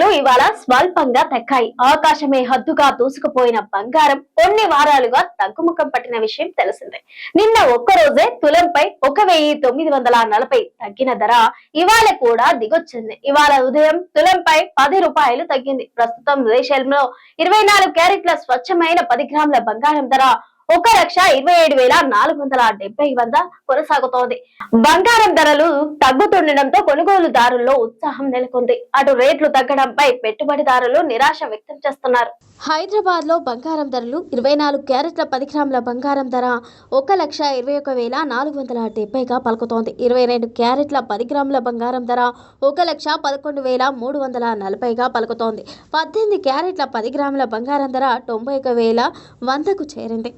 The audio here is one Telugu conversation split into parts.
ధరలు ఇవాళ స్వల్పంగా తగ్గాయి. ఆకాశమే హద్దుగా దూసుకుపోయిన బంగారం కొన్ని వారాలుగా తగ్గుముఖం పట్టిన విషయం తెలిసిందే. నిన్న ఒక్కరోజే తులంపై ఒక వెయ్యి తొమ్మిది వందల నలభై తగ్గిన ధర ఇవాళ కూడా దిగొచ్చింది. ఇవాళ ఉదయం తులంపై పది రూపాయలు తగ్గింది. ప్రస్తుతం దేశంలో ఇరవై నాలుగు క్యారెట్ల స్వచ్ఛమైన పది గ్రాముల బంగారం ధర ఒక లక్ష ఇరవై ఏడు వేల నాలుగు వందల డెబ్బై వద్ద కొనసాగుతోంది. బంగారం ధరలు తగ్గుతుండటంతో కొనుగోలుదారుల్లో ఉత్సాహం నెలకొంది. అటు రేట్లు తగ్గడంపై పెట్టుబడిదారులు నిరాశ వ్యక్తం చేస్తున్నారు. హైదరాబాద్లో బంగారం ధరలు ఇరవై నాలుగు క్యారెట్ల పది గ్రాముల బంగారం ధర ఒక లక్ష ఇరవై ఒక వేల నాలుగు వందల డెబ్బైగా పలుకుతోంది. ఇరవై రెండు క్యారెట్ల పది గ్రాముల బంగారం ధర ఒక లక్ష పదకొండు వేల మూడు వందల నలభైగా పలుకుతోంది. పద్దెనిమిది క్యారెట్ల పది గ్రాముల బంగారం ధర తొంభై ఒక వేల వందకు చేరింది.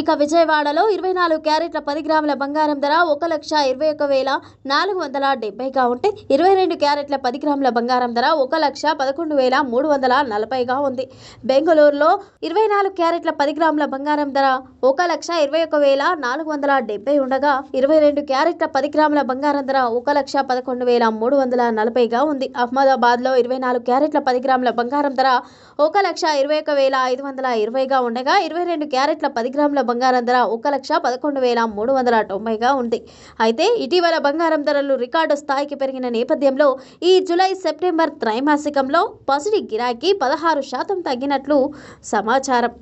ఇక విజయవాడలో ఇరవై నాలుగు క్యారెట్ల పది గ్రాముల బంగారం ధర ఒక లక్ష ఇరవై ఒక వేల నాలుగు వందల డెబ్బైగా ఉంటే ఇరవై రెండు క్యారెట్ల పది గ్రాముల బంగారం ధర ఒక లక్ష పదకొండు వేల మూడు వందల నలభైగా ఉంది. బెంగళూరులో ఇరవై నాలుగు క్యారెట్ల పది గ్రాముల బంగారం ధర ఒక లక్ష ఇరవై ఒక వేల నాలుగు వందల డెబ్బై ఉండగా ఇరవై రెండు క్యారెట్ల పది గ్రాముల బంగారం ధర ఒక లక్ష పదకొండు వేల మూడు వందల నలభైగా ఉంది. అహ్మదాబాద్లో ఇరవై నాలుగు క్యారెట్ల పది గ్రాముల బంగారం ధర ఒక లక్ష ఇరవై ఒక వేల ఐదు వందల ఇరవైగా ఉండగా ఇరవై రెండు క్యారెట్ల పది గ్రాముల బంగారం ధర ఒక లక్ష పదకొండు వేల మూడు వందల తొంభైగా ఉంది. అయితే ఇటీవల బంగారం ధరలు రికార్డు స్థాయికి పెరిగిన నేపథ్యంలో ఈ జూలై సెప్టెంబర్ త్రైమాసికంలో పసిడి గిరాకీ పదహారు శాతం తగ్గినట్లు సమాచారం.